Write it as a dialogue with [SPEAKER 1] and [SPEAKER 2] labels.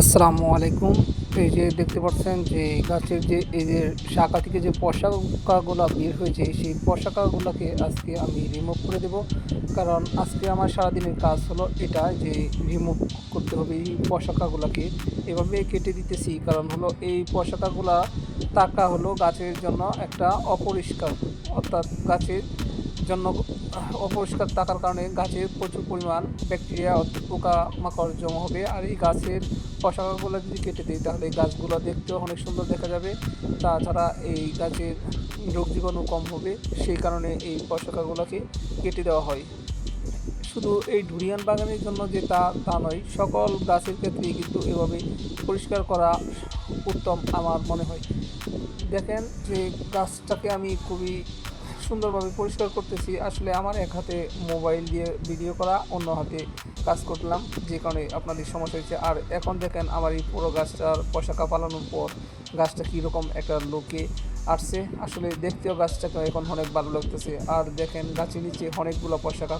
[SPEAKER 1] আসসালামু আলাইকুম। এই যে দেখতে পাচ্ছেন যে গাছের যে এই যে শাখা থেকে যে পশাকাগুলো বের হয়েছে, সেই পশাকাগুলোকে আজকে আমি রিমুভ করে দেব। কারণ আজকে আমার সারাদিনের কাজ হলো এটা যে রিমুভ করতে হবে এই পশাকাগুলোকে। এভাবে কেটে দিতেছি, কারণ হলো এই পশাকাগুলা টাকা হলো গাছের জন্য একটা অপরিষ্কার, অর্থাৎ গাছের জন্য অপরিষ্কার থাকার কারণে গাছের প্রচুর পরিমাণ ব্যাকটেরিয়া পোকা মাকড় জমা হবে। আর এই গাছের পশাকাগুলো যদি কেটে দিই, তাহলে এই গাছগুলো দেখতেও অনেক সুন্দর দেখা যাবে। তাছাড়া এই গাছের রোগ জীবাণু কম হবে, সেই কারণে এই পশাকাগুলোকে কেটে দেওয়া হয়। শুধু এই ডুরিয়ান বাগানের জন্য যে তা তা নয়, সকল গাছের ক্ষেত্রেই কিন্তু এভাবে পরিষ্কার করা উত্তম আমার মনে হয়। দেখেন যে গাছটাকে আমি খুবই সুন্দরভাবে পরিষ্কার করতেছি। আসলে আমার এক হাতে মোবাইল দিয়ে ভিডিও করা, অন্য হাতে কাজ করলাম। যে কারণে আপনাদের সমস্যা হয়েছে। আর এখন দেখেন আমার এই পুরো গাছটার পশাকা পালানোর পর গাছটা কীরকম একটা লোকে আসছে। আসলে দেখতেও গাছটাকে এখন অনেক ভালো লাগতেছে। আর দেখেন গাছের নিচে অনেকগুলো পশাকা